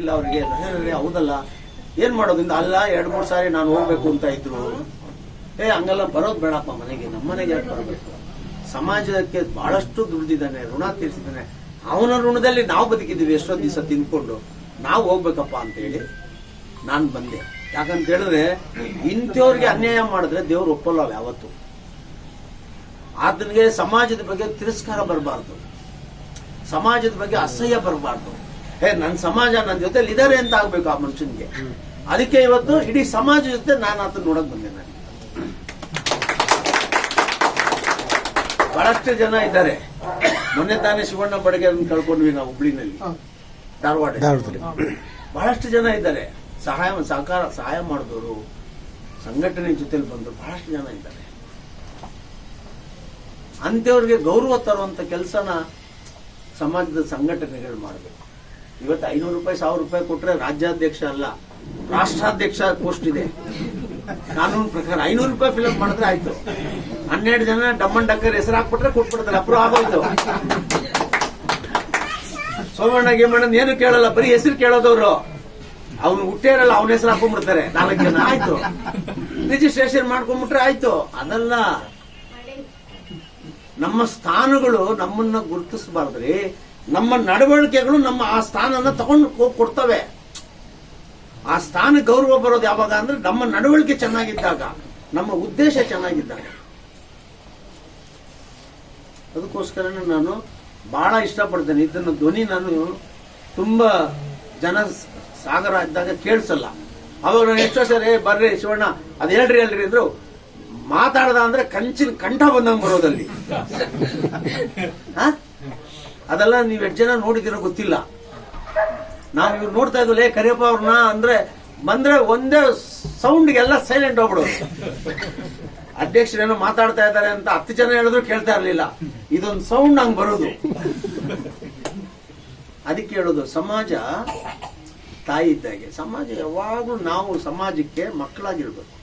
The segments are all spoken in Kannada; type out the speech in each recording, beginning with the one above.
ಇಲ್ಲ, ಅವ್ರಿಗೆ ಹೌದಲ್ಲ. ಏನ್ ಮಾಡೋದ್ರಿಂದ ಅಲ್ಲ, ಎರಡ್, ಮೂರ್ ಸಾರಿ ನಾನು ಹೋಗ್ಬೇಕು ಅಂತ ಇದ್ರು. ಏ, ಹಂಗೆಲ್ಲ ಬರೋದ್ ಬೇಡಪ್ಪ ಮನೆಗೆ. ನಮ್ಮ ಮನೆಗೆ ಯಾಕೆ ಬರಬೇಕು? ಸಮಾಜಕ್ಕೆ ಬಹಳಷ್ಟು ದುಡ್ದಿದ್ದಾನೆ, ಋಣ ತೀರಿಸಿದ್ದಾನೆ. ಅವನ ಋಣದಲ್ಲಿ ನಾವು ಬದುಕಿದ್ದೀವಿ, ಎಷ್ಟೋ ದಿವಸ ತಿನ್ಕೊಂಡು ನಾವು ಹೋಗ್ಬೇಕಪ್ಪ ಅಂತ ಹೇಳಿ ನಾನು ಬಂದೆ. ಯಾಕಂತ ಹೇಳಿದ್ರೆ, ಇಂಥವ್ರಿಗೆ ಅನ್ಯಾಯ ಮಾಡಿದ್ರೆ ದೇವ್ರು ಒಪ್ಪಲ್ಲ ಯಾವತ್ತು. ಆತನಿಗೆ ಸಮಾಜದ ಬಗ್ಗೆ ತಿರಸ್ಕಾರ ಬರಬಾರ್ದು. ಸಮಾಜದ ಬಗ್ಗೆ ಅಸಹ್ಯ ಬರಬಾರ್ದು. ಏ ನನ್ನ ಸಮಾಜ ನನ್ನ ಜೊತೆಲಿ ಇದಾರೆ ಅಂತ ಆಗ್ಬೇಕು ಆ ಮನುಷ್ಯನಿಗೆ. ಅದಕ್ಕೆ ಇವತ್ತು ಇಡೀ ಸಮಾಜ ಜೊತೆ ನಾನು ಆತ ನೋಡಕ್ ಬಂದೆ ನಾನು. ಬಹಳಷ್ಟು ಜನ ಇದ್ದಾರೆ. ಮೊನ್ನೆ ತಾನೇ ಶಿವಣ್ಣ ಬಡಗೆ ಕಳ್ಕೊಂಡ್ವಿ ನಾವು ಹುಬ್ಳಿನಲ್ಲಿ. ಧಾರವಾಡ. ಧಾರವಾಡದಲ್ಲಿ. ಬಹಳಷ್ಟು ಜನ ಇದ್ದಾರೆ. ಸಹಾಯ ಸಹಕಾರ ಸಹಾಯ ಮಾಡಿದವರು ಸಂಘಟನೆ ಜೊತೆಲಿ ಬಂದರು ಬಹಳಷ್ಟು ಜನ ಇದ್ದಾರೆ. ಅಂತವ್ರಿಗೆ ಗೌರವ ತರುವಂತ ಕೆಲಸನ ಸಮಾಜದ ಸಂಘಟನೆಗಳು ಮಾಡಬೇಕು. ಇವತ್ತು ಐನೂರು ರೂಪಾಯಿ, ಸಾವಿರ ರೂಪಾಯಿ ಕೊಟ್ರೆ ರಾಜ್ಯಾಧ್ಯಕ್ಷ ಅಲ್ಲ, ರಾಷ್ಟ್ರಾಧ್ಯಕ್ಷ ಪೋಸ್ಟ್ ಇದೆ. ಕಾನೂನು ಪ್ರಕಾರ ಐನೂರು ರೂಪಾಯಿ ಫಿಲಪ್ ಮಾಡಿದ್ರೆ ಆಯ್ತು. ಹನ್ನೆರಡು ಜನ ಡಮ್ಮನ್ ಡಕ್ಕರ್ ಹೆಸರು ಹಾಕ್ಬಿಟ್ರೆ ಕೊಟ್ಬಿಡ್ತಾರೆ ಅಪ್ರೂವ್ ಆಗೋಯ್ತು. ಸೋಮಣ್ಣ ಗೇಮಣ್ಣ ಏನು ಕೇಳಲ್ಲ, ಬರೀ ಹೆಸರು ಕೇಳೋದವ್ರು. ಅವನು ಹುಟ್ಟೇರಲ್ಲ ಅವನ ಹೆಸರು ಹಾಕೊಂಡ್ಬಿಡ್ತಾರೆ. ನಾಲ್ಕು ಜನ, ಆಯ್ತು. ರಿಜಿಸ್ಟ್ರೇಷನ್ ಮಾಡ್ಕೊಂಡ್ಬಿಟ್ರೆ ಆಯ್ತು. ಅದಲ್ಲ. ನಮ್ಮ ಸ್ಥಾನಗಳು ನಮ್ಮನ್ನ ಗುರುತಿಸಬಾರ್ದ್ರಿ. ನಮ್ಮ ನಡವಳಿಕೆಗಳು ನಮ್ಮ ಆ ಸ್ಥಾನನ ತಗೊಂಡು ಕೊಡ್ತವೆ. ಆ ಸ್ಥಾನ ಗೌರವ ಬರೋದು ಯಾವಾಗ ಅಂದ್ರೆ ನಮ್ಮ ನಡವಳಿಕೆ ಚೆನ್ನಾಗಿದ್ದಾಗ ನಮ್ಮ ಉದ್ದೇಶ ಚೆನ್ನಾಗಿದ್ದಾಗ. ಅದಕ್ಕೋಸ್ಕರನೇ ನಾನು ಬಹಳ ಇಷ್ಟಪಡ್ತೇನೆ. ಇದನ್ನು ಧ್ವನಿ ನಾನು ತುಂಬಾ ಜನ ಸಾಗರ ಇದ್ದಾಗ ಕೇಳಿಸಲ್ಲ. ಅವಾಗ ನಾನು ಎಷ್ಟೋ ಸರಿ "ಏ, ಬರ್ರಿ ಶಿವಣ್ಣ ಅದ್ ಹೇಳ್ರಿ ಹೇಳ್ರಿ ಅಂದ್ರು ಮಾತಾಡ್ದ ಅಂದ್ರೆ ಕಂಚಿನ ಕಂಠ ಬಂದಂಗ್ ಬರೋದಲ್ಲಿ. ಹ? ಅದೆಲ್ಲ ನೀವ್ ಎಷ್ಟು ಜನ ನೋಡಿದಿರೋ ಗೊತ್ತಿಲ್ಲ. ನಾವು ಇವ್ರು ನೋಡ್ತಾ ಇದ್ವಲ್ಲ ಕರಿಯಪ್ಪ ಅವ್ರನ್ನ ಅಂದ್ರೆ ಬಂದ್ರೆ ಒಂದೇ ಸೌಂಡ್ಗೆ ಎಲ್ಲ ಸೈಲೆಂಟ್ ಹೋಗ್ಬಿಡೋದು. ಅಧ್ಯಕ್ಷರೇನೋ ಮಾತಾಡ್ತಾ ಇದ್ದಾರೆ ಅಂತ ಹತ್ತು ಜನ ಹೇಳಿದ್ರು ಕೇಳ್ತಾ ಇರ್ಲಿಲ್ಲ. ಇದೊಂದು ಸೌಂಡ್ ಹಂಗ್ ಬರೋದು. ಅದಕ್ಕೆ ಹೇಳೋದು, ಸಮಾಜ ತಾಯಿ ಇದ್ದಾಗೆ. ಸಮಾಜ ಯಾವಾಗಲೂ ನಾವು ಸಮಾಜಕ್ಕೆ ಮಕ್ಕಳಾಗಿರ್ಬೇಕು.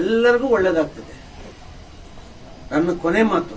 ಎಲ್ಲರಿಗೂ ಒಳ್ಳೇದಾಗ್ತದೆ. ನನ್ನ ಕೊನೆ ಮಾತು.